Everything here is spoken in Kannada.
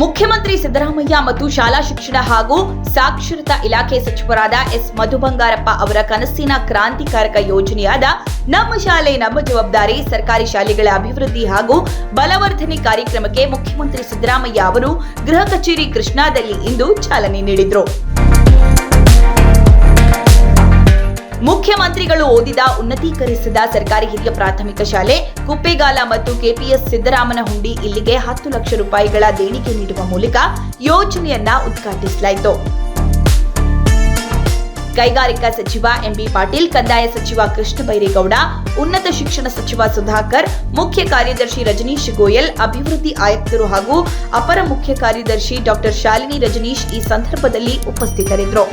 ಮುಖ್ಯಮಂತ್ರಿ ಸಿದ್ದರಾಮಯ್ಯ ಮತ್ತು ಶಾಲಾ ಶಿಕ್ಷಣ ಹಾಗೂ ಸಾಕ್ಷರತಾ ಇಲಾಖೆ ಸಚಿವರಾದ ಎಸ್ ಮಧು ಬಂಗಾರಪ್ಪ ಅವರ ಕನಸಿನ ಕ್ರಾಂತಿಕಾರಕ ಯೋಜನೆಯಾದ ನಮ್ಮ ಶಾಲೆ, ನಮ್ಮ ಜವಾಬ್ದಾರಿ, ಸರ್ಕಾರಿ ಶಾಲೆಗಳ ಅಭಿವೃದ್ಧಿ ಹಾಗೂ ಬಲವರ್ಧನೆ ಕಾರ್ಯಕ್ರಮಕ್ಕೆ ಮುಖ್ಯಮಂತ್ರಿ ಸಿದ್ದರಾಮಯ್ಯ ಅವರು ಗೃಹ ಕಚೇರಿ ಕೃಷ್ಣಾದಲ್ಲಿ ಇಂದು ಚಾಲನೆ ನೀಡಿದರು. ಮುಖ್ಯಮಂತ್ರಿಗಳು ಓದಿದ, ಉನ್ನತೀಕರಿಸಿದ ಸರ್ಕಾರಿ ಹಿರಿಯ ಪ್ರಾಥಮಿಕ ಶಾಲೆ, ಕುಪ್ಪೇಗಾಲ ಮತ್ತು ಕೆಪಿಎಸ್ ಸಿದ್ದರಾಮನ ಹುಂಡಿ ಇಲ್ಲಿಗೆ ಹತ್ತು ಲಕ್ಷ ರೂಪಾಯಿಗಳ ದೇಣಿಗೆ ನೀಡುವ ಮೂಲಕ ಯೋಜನೆಯನ್ನ ಉದ್ಘಾಟಿಸಲಾಯಿತು. ಕೈಗಾರಿಕಾ ಸಚಿವ ಎಂಬಿ ಪಾಟೀಲ್, ಕಂದಾಯ ಸಚಿವ ಕೃಷ್ಣ ಬೈರೇಗೌಡ, ಉನ್ನತ ಶಿಕ್ಷಣ ಸಚಿವ ಸುಧಾಕರ್, ಮುಖ್ಯ ಕಾರ್ಯದರ್ಶಿ ರಜನೀಶ್ ಗೋಯಲ್, ಅಭಿವೃದ್ಧಿ ಆಯುಕ್ತರು ಹಾಗೂ ಅಪರ ಮುಖ್ಯ ಕಾರ್ಯದರ್ಶಿ ಡಾಕ್ಟರ್ ಶಾಲಿನಿ ರಜನೀಶ್ ಈ ಸಂದರ್ಭದಲ್ಲಿ ಉಪಸ್ಥಿತರಿದ್ದರು.